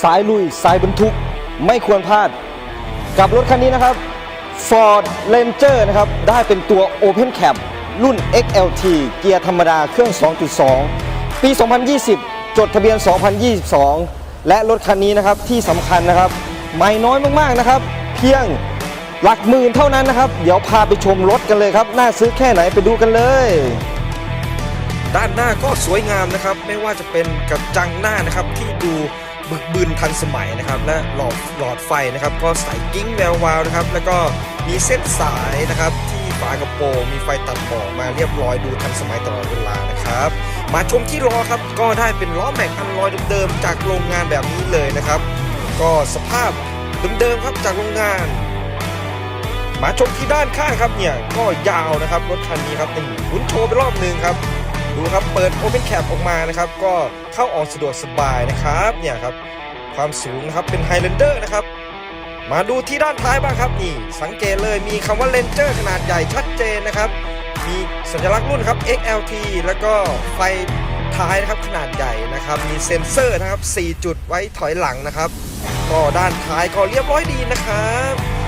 สายลุยสายบรรทุกไม่ควรพลาด กับรถคันนี้นะครับ Ford Ranger นะครับ ได้เป็นตัว Open Cab รุ่น XLT เกียร์ธรรมดาเครื่อง 2.2 ปี 2020 จดทะเบียน 2022 และรถคันนี้นะครับที่สำคัญนะครับ ไม่น้อยมากๆนะครับ เพียง หลักหมื่นเท่านั้นนะครับ เดี๋ยวพาไปชมรถกันเลยครับ น่าซื้อแค่ไหนไปดูกันเลย ด้านหน้าก็สวยงามนะครับ ไม่ว่าจะเป็นกระจังหน้านะครับที่ดูบึกบึนทันสมัยนะครับ และหลอดหลอดไฟนะครับ ก็ใสกิ้งแวววาวนะครับ แล้วก็มีเส้นสายนะครับที่ฝากระโปรงมีไฟตัดหมอกมาเรียบร้อยดูทันสมัยตลอดเวลานะครับ มาชมที่ล้อครับก็ได้เป็นล้อแม็กอันลอยเดิมๆจากโรงงานแบบนี้เลยนะครับ ก็สภาพเดิมๆครับจากโรงงาน มาชมที่ด้านข้างครับเนี่ยก็ยาวนะครับรถคันนี้ครับนี่หมุนโชว์ไปรอบหนึ่งครับดูครับเปิด Open Cap ออกมานะครับก็เข้าออกสะดวกสบายนะครับเนี่ยครับความสูงนะครับเป็น Highlander นะครับมาดูที่ด้านท้ายบ้างครับนี่ สังเกตเลยมีคำว่า Ranger ขนาดใหญ่ชัดเจนนะครับ มีสัญลักษณ์รุ่นครับ XLT แล้วก็ไฟท้ายนะครับขนาดใหญ่นะครับ มีเซ็นเซอร์นะครับ 4 จุดไว้ถอยหลังนะครับ ก็ด้านท้ายก็เรียบร้อยดีนะครับ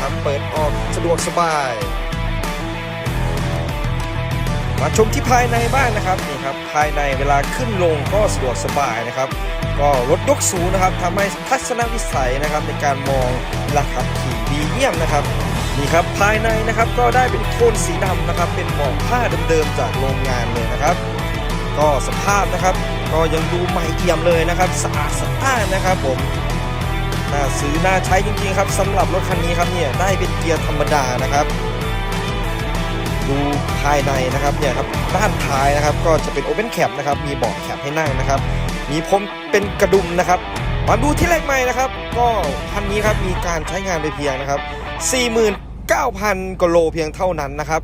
ครับเปิดออกสะดวกสบาย มาชมที่ภายในบ้างนะครับนี่ครับภายในเวลาขึ้นลงก็สะดวกสบายนะครับ ก็รถยกสูงนะครับทำให้ทัศนวิสัยนะครับในการมองเวลาขับขี่ดีเยี่ยมนะครับนี่ครับภายในนะครับก็ได้เป็นโทนสีดำนะครับ เป็นหมอกผ้าเดิมๆจากโรงงานเลยนะครับ ก็สภาพนะครับก็ยังดูใหม่เอี่ยมเลยนะครับสะอาดสะอ้านนะครับผม น่าซื้อน่าใช้จริงๆครับสำหรับรถคันนี้ครับเนี่ยได้เป็นเกียร์ธรรมดานะครับ ดูภายในนะครับเนี่ยครับด้านท้ายนะครับก็จะเป็น Open Cap นะครับมีเบาะแคปให้นั่งนะครับ มีพรมเป็นกระดุมนะครับมาดูที่เลขใหม่นะครับ ก็คันนี้ครับมีการใช้งานไปเพียงนะครับ 49,000กโลเพียงเท่านั้นนะครับ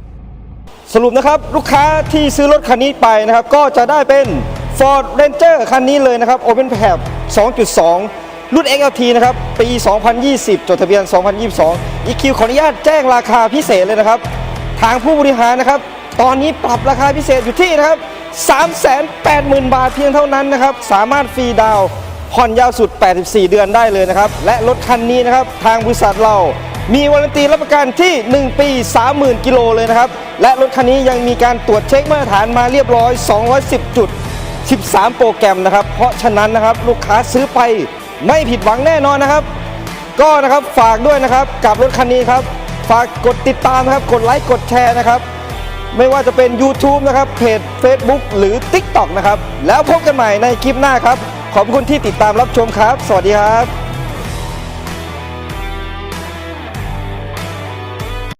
สรุปนะครับลูกค้าที่ซื้อรถคันนี้ไปนะครับ ก็จะได้เป็น Ford Ranger คันนี้เลยนะครับ Open Cap 2.2 รุ่น XLT นะครับ ปี 2020 จดทะเบียน 2022 EQ ขออนุญาตแจ้งราคาพิเศษเลยนะครับ ทางผู้บริหารนะครับ ตอนนี้ปรับราคาพิเศษอยู่ที่นะครับ 380,000 บาทเพียงเท่านั้นนะครับ สามารถฟรีดาวน์ผ่อนยาวสุด 84 เดือนได้เลยนะครับ และรถคันนี้นะครับ ทางบริษัทเรามีวารันตีรับประกันที่ 1 ปี 30,000 กิโลเลยนะครับ และรถคันนี้ยังมีการตรวจเช็คมาตรฐานมาเรียบร้อย 210 จุด 13 โปรแกรมนะครับ เพราะฉะนั้นนะครับ ลูกค้าซื้อไป ไม่ผิดหวังแน่นอนนะครับ ก็นะครับฝากด้วยนะครับกับรถคันนี้ครับ ฝากกดติดตามนะครับ กดไลค์กดแชร์นะครับ ไม่ว่าจะเป็น YouTube นะครับเพจ Facebook หรือ TikTok นะครับ แล้วพบกันใหม่ในคลิปหน้าครับ ขอบคุณที่ติดตามรับชมครับ สวัสดีครับ